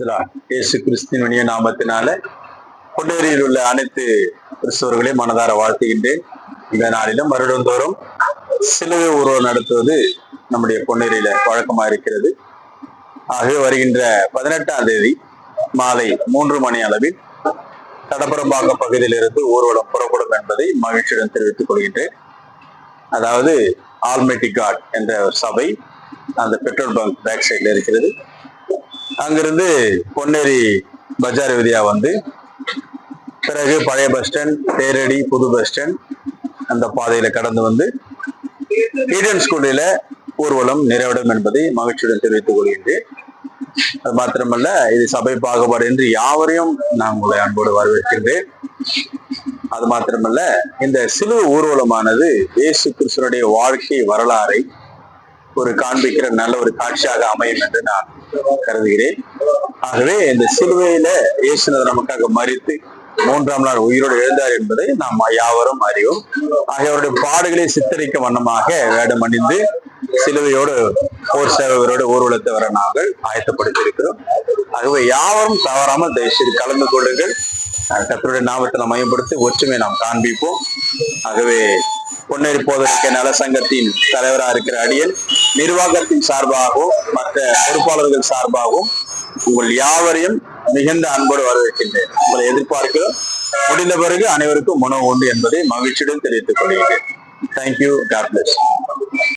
இயேசு கிறிஸ்தின் இனிய நாமத்தினால பொன்னேரியில் உள்ள அனைத்து கிறிஸ்தவர்களையும் மனதார வாழ்த்துகின்றேன். இந்த நாளிலும் வருடந்தோறும் சிலுவை உருவம் நடத்துவது நம்முடைய பொன்னேரியில வழக்கமா இருக்கிறது. ஆகவே வருகின்ற பதினெட்டாம் தேதி மாலை மூன்று மணி அளவில் கடப்புறம்பாக்கம் பகுதியிலிருந்து ஊர்வலம் புறப்படும் என்பதை மகிழ்ச்சியுடன் தெரிவித்துக் கொள்கின்றேன். அதாவது ஆல்மெட்டி காட் என்ற சபை அந்த பெட்ரோல் பங்க் பேக் சைடில் இருக்கிறது. அங்கிருந்து பொன்னேரி பஜார் விதியா வந்து பிறகு பழைய பஸ் ஸ்டாண்ட் தேரடி புது பஸ் ஸ்டாண்ட் அந்த பாதையில கடந்து வந்து ஈடன் ஸ்கூலில் ஊர்வலம் நிறைவிடும் என்பதை மகிழ்ச்சியுடன் தெரிவித்துக் கொள்கின்றேன். அது மாத்திரமல்ல இது சபை பாகுபாடு என்று யாவரையும் நான் உங்களை அன்போடு வரவேற்கின்றேன். அது மாத்திரமல்ல இந்த சிலுவை ஊர்வலமானது இயேசு கிறிஸ்துவனுடைய வாழ்க்கை வரலாறை ஒரு காண்பிக்கிற நல்ல ஒரு காட்சியாக அமையும் என்று நான் கருதுகிறேன். ஆகவே இந்த சிலுவையில இயேசுநாதர் நமக்காக மறித்து மூன்றாம் நாள் உயிரோடு எழுந்தார் என்பதை நாம் யாவரும் அறிவோம். ஆகிய அவருடைய பாடுகளை சித்தரிக்க வண்ணமாக வேடம் அணிந்து சிலுவையோடு போர் சேவகரோடு ஊர்வலத்தை வர நாங்கள் ஆயத்தப்படுத்தியிருக்கிறோம். ஆகவே யாவரும் தவறாமல் தயவுசெய்து கலந்து கொள்ளுங்கள். கத்தருடைய நாமத்தை நாம் மையப்படுத்தி ஒற்றுமை நாம் காண்பிப்போம். ஆகவே பொன்னேரி போதற்கு நலசங்கத்தின் தலைவராக இருக்கிற அடியன் நிர்வாகத்தின் சார்பாகவும் மற்ற பொறுப்பாளர்கள் சார்பாகவும் உங்கள் யாவரையும் மிகுந்த அன்போடு வரவேற்கின்றேன். உங்களை எதிர்பார்க்கிறோம். முடிந்த பிறகு அனைவருக்கும் உணவு உண்டு என்பதை மகிழ்ச்சியுடன் தெரிவித்துக் கொள்கிறேன். Thank you God plus